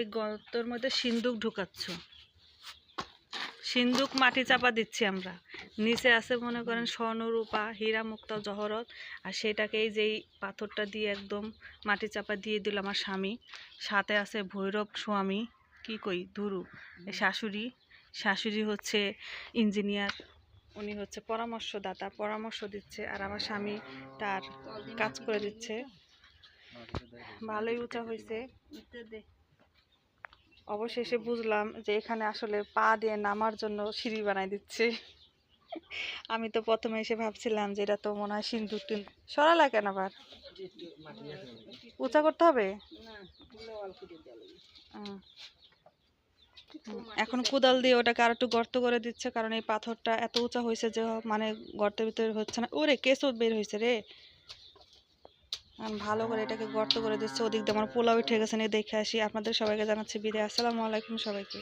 এই গর্তর মধ্যে সিন্দুক ঢুকাচ্ছ। সিন্দুক মাটি চাপা দিচ্ছি আমরা। নিচে আছে মনে করেন স্বর্ণরূপা হীরা মুক্তা জহরত, আর সেটাকে এই যেই পাথরটা দিয়ে একদম মাটি চাপা দিয়ে দিল আমার স্বামী, সাথে আছে ভৈরব স্বামী, কি কই, ধুরু। শাশুড়ি শাশুড়ি হচ্ছে ইঞ্জিনিয়ার, উনি হচ্ছে পরামর্শদাতা, পরামর্শ দিচ্ছে, আর আমার স্বামী তার কাজ করে দিচ্ছে। ভালোই উঁচা হয়েছে অবশেষে বুঝলাম যে এখানে আসলে পা দিয়ে নামার জন্য সিঁড়ি বানাই দিচ্ছে। আমি তো প্রথমে এসে ভাবছিলাম যে এটা তো মনে হয় সিন্দুক টিন সরালা কেন আবার? উঁচা করতে হবে? এখন কোদাল দিয়ে ওটাকে আর একটু গর্ত করে দিচ্ছে, কারণ এই পাথরটা এত উঁচা হয়েছে যে মানে গর্তের ভিতরে হচ্ছে না। ওরে, কেঁচো বের হয়েছে রে। ভালো করে এটাকে গর্ত করে দিচ্ছে। ওদিক দিয়ে আমার পোলাও উঠে গেছে, নিয়ে দেখে আসি। আপনাদের সবাইকে জানাচ্ছি বিদায়। আসসালামু আলাইকুম সবাইকে।